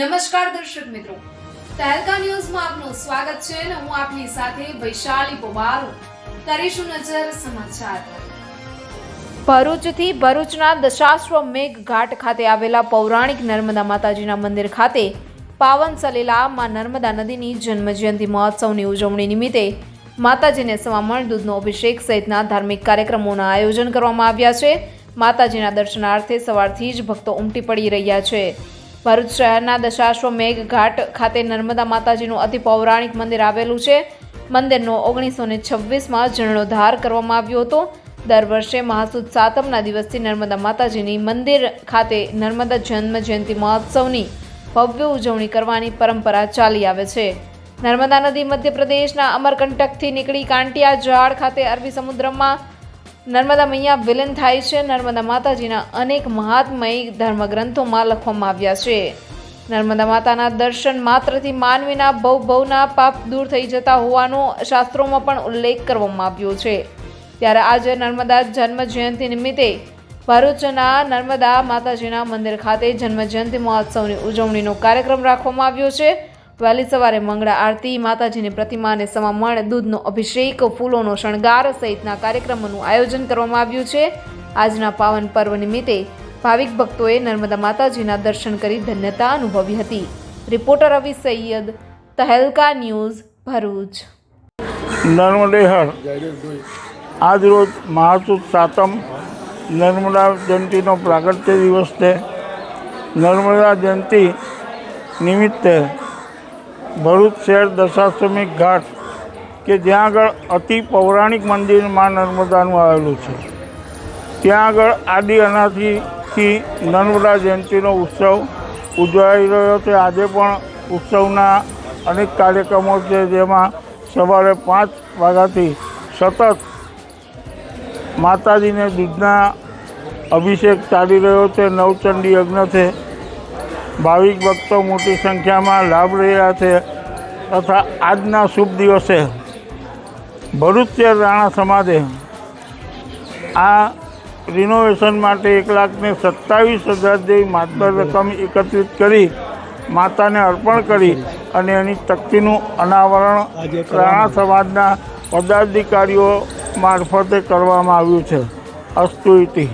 નમસ્કાર દર્શક મિત્રો. તહેલકા ન્યૂઝમાં આપનું સ્વાગત છે અને હું આપની સાથે વૈશાલી પોબારુ કરીશું નજર સમાચાર. ભરૂચથી ભરૂચના દશાશ્વમેઘ ઘાટ ખાતે આવેલા પૌરાણિક નર્મદા માતાજીના મંદિર ખાતે પાવન સલીલા માં નર્મદા નદીની જન્મજયંતિ મહોત્સવની ઉજવણી નિમિત્તે માતાજીને સમામણ, દૂધનો અભિષેક સહિતના ધાર્મિક કાર્યક્રમોના આયોજન કરવામાં આવ્યા છે. માતાજીના દર્શનાર્થે સવારથી જ ભક્તો ઉમટી પડી રહ્યા છે. ભરૂચ શહેરના દશાશ્વમેઘ ઘાટ ખાતે નર્મદા માતાજીનું અતિ પૌરાણિક મંદિર આવેલું છે. મંદિરનો ઓગણીસો ને છવ્વીસમાં જીર્ણોદ્ધાર કરવામાં આવ્યો હતો. દર વર્ષે મહાસુદ સાતમના દિવસથી નર્મદા માતાજીની મંદિર ખાતે નર્મદા જન્મ જયંતિ મહોત્સવની ભવ્ય ઉજવણી કરવાની પરંપરા ચાલી આવે છે. નર્મદા નદી મધ્યપ્રદેશના અમરકંટકથી નીકળી કાંટિયા ઝાડ ખાતે અરબી સમુદ્રમાં નર્મદા મૈયા વિલીન થાય છે. નર્મદા માતાજીના અનેક મહાત્મય ધર્મગ્રંથોમાં લખવામાં આવ્યા છે. નર્મદા માતાના દર્શન માત્રથી માનવીના ભવ ભવના પાપ દૂર થઈ જતા હોવાનો શાસ્ત્રોમાં પણ ઉલ્લેખ કરવામાં આવ્યો છે. ત્યારે આજે નર્મદા જન્મ જયંતિ નિમિત્તે ભરૂચના નર્મદા માતાજીના મંદિર ખાતે જન્મ જયંતિ મહોત્સવની ઉજવણીનો કાર્યક્રમ રાખવામાં આવ્યો છે. વહેલી સવારે મંગળા આરતી, માતાજીની પ્રતિમાને સમામણ, દૂધનો અભિષેક, ફૂલોનો શણગાર સહિતના કાર્યક્રમોનું આયોજન કરવામાં આવ્યું છે. આજના પાવન પર્વ નિમિત્તે ભાવિક ભક્તોએ નર્મદા માતાજીના દર્શન કરી ધન્યતા અનુભવી હતી. Reporter Ravi Syed, Tehelka news, Bharuch. નર્મદેહર. આજરોજ મહાસુદ સાતમ નર્મદા જયંતિનો પ્રાગટ્ય દિવસ છે. નર્મદા જયંતિ નિમિત્તે ભરૂચ શહેર દશાશ્રમિક ઘાટ, કે જ્યાં આગળ અતિ પૌરાણિક મંદિરમાં નર્મદાનું આવેલું છે. ત્યાં આગળ આદિ અનાથીથી નર્મદા જયંતિનો ઉત્સવ ઉજવાઈ રહ્યો છે. આજે પણ ઉત્સવના અનેક કાર્યક્રમો છે, જેમાં સવારે પાંચ વાગ્યાથી સતત માતાજીને દૂધના અભિષેક ચાલી રહ્યો છે. નવચંડી યજ્ઞ છે. ભાવિક ભક્તો મોટી સંખ્યામાં લાભ રહ્યા છે તથા આજના શુભ દિવસે ભરૂચ રાણા સમાજે આ રિનોવેશન માટે એક લાખને સત્તાવીસ હજાર જેવી માતબર રકમ એકત્રિત કરી માતાને અર્પણ કરી અને એની તકતીનું અનાવરણ રાણા સમાજના પદાધિકારીઓ મારફતે કરવામાં આવ્યું છે. અસ્તુ ઇતિ.